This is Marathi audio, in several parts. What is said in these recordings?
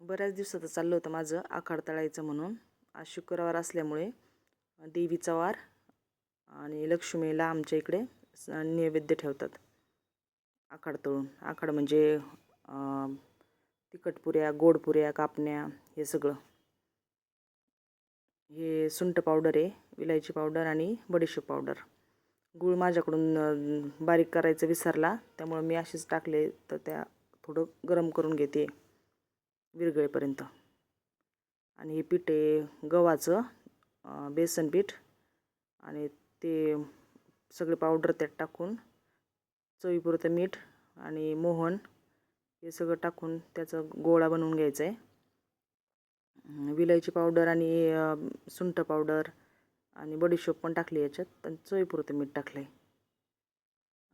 बऱ्याच दिवसाचं चाललं होतं माझं आखाड तळायचं म्हणून. आज शुक्रवार असल्यामुळे देवीचा वार आणि लक्ष्मीला आमच्या इकडे स- नैवेद्य ठेवतात आखाड तळून. आखाड म्हणजे तिखटपुऱ्या गोडपुऱ्या कापण्या हे सगळं. हे सुंठ पावडर आहे विलायची पावडर आणि बडीशेप पावडर. गूळ माझ्याकडून बारीक करायचं विसरला त्यामुळं मी अशीच टाकले तर त्या थोडं गरम करून घेते. विरगळेपर्यंत आणि हे पीठ आहे गव्हाचं बेसन पीठ. आणि ते सगळे पावडर त्यात टाकून चवीपुरतं मीठ आणि मोहन हे सगळं टाकून त्याचा गोळा बनवून घ्यायचा आहे. विलायची पावडर आणि सुंठ पावडर आणि बडीशोप पण टाकली याच्यात पण चवीपुरतं मीठ टाकलं आहे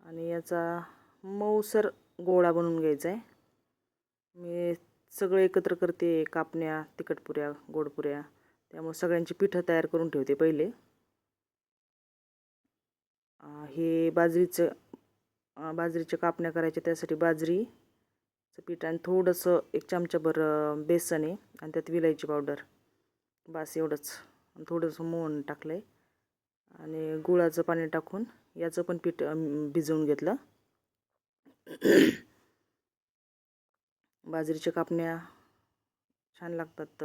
आणि याचा मऊसर गोळा बनवून घ्यायचा आहे. मी सगळं एकत्र करते कापण्या तिखटपुऱ्या गोडपुऱ्या. त्यामुळे सगळ्यांची पिठं तयार करून ठेवते पहिले. हे बाजरीचं बाजरीच्या कापण्या करायच्या त्यासाठी बाजरीचं पीठ आणि थोडंसं एक चमचाभर बेसन आहे आणि त्यात विलायची पावडर. बास एवढंच. आणि थोडंसं मोहन टाकलं आहे आणि गुळाचं पाणी टाकून याचं पण पीठ भिजवून घेतलं. बाजरीच्या कापण्या छान लागतात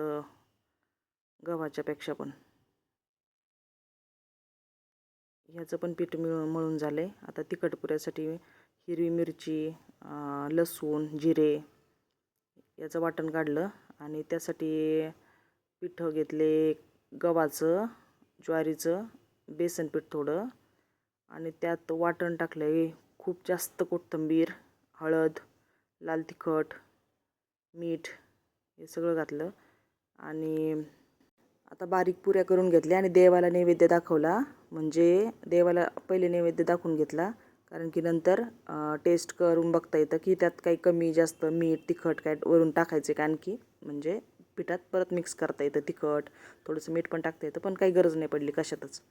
गव्हाच्यापेक्षा पण. ह्याचं पण पीठ मिळ मळून झालं आहे आता तिखट पुऱ्यासाठी हिरवी मिरची लसूण जिरे याचं वाटण काढलं आणि त्यासाठी पिठं घेतले गव्हाचं ज्वारीचं बेसन पीठ थोडं आणि त्यात वाटण टाकलं आहे खूप जास्त कोथिंबीर हळद लाल तिखट मीठ हे सगळं घातलं आणि आता बारीक पुऱ्या करून घेतल्या आणि देवाला नैवेद्य दाखवला. म्हणजे देवाला पहिले नैवेद्य दाखवून घेतला. कारण की नंतर टेस्ट करून बघता येतं की त्यात काही कमी जास्त मीठ तिखट काय वरून टाकायचे का आणखी म्हणजे पिठात परत मिक्स करता येतं तिखट थोडंसं मीठ पण टाकता येतं पण काही गरज नाही पडली कशातच.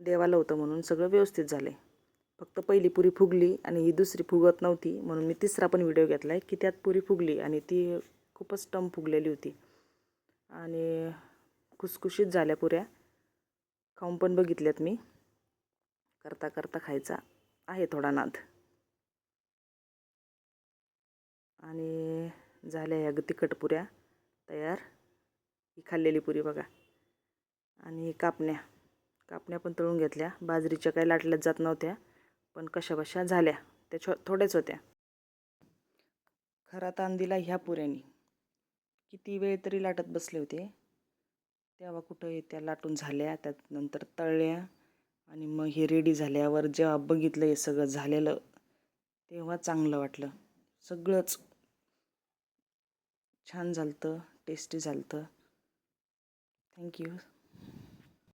देवाला होतं म्हणून सगळं व्यवस्थित झालं आहे फक्त पहिली पुरी फुगली आणि ही दुसरी फुगत नव्हती. म्हणून मी तिसरा पण व्हिडिओ घेतला आहे की त्यात पुरी फुगली आणि ती खूपच टम फुगलेली होती. आणि खुसखुशीत झाल्या पुऱ्या. खाऊन पण बघितल्यात मी. करता करता खायचा आहे थोडा नाद. आणि झाल्या ह्या तिखट पुऱ्या तयार. ही खाल्लेली पुरी बघा. आणि कापण्या. कापण्या पण तळून घेतल्या. बाजरीच्या काही लाटल्याच जात नव्हत्या. पण कशा बशा झाल्या त्या छो थोड्याच होत्या. खरा ताण दिला ह्या पुऱ्यानी. किती वेळ तरी लाटत बसले होते. तेव्हा कुठं त्या लाटून झाल्या त्यात नंतर तळल्या आणि मग हे रेडी झाल्यावर जेव्हा बघितलं हे सगळं झालेलं तेव्हा चांगलं वाटलं. सगळंच छान झालं टेस्टी झालं थँक्यू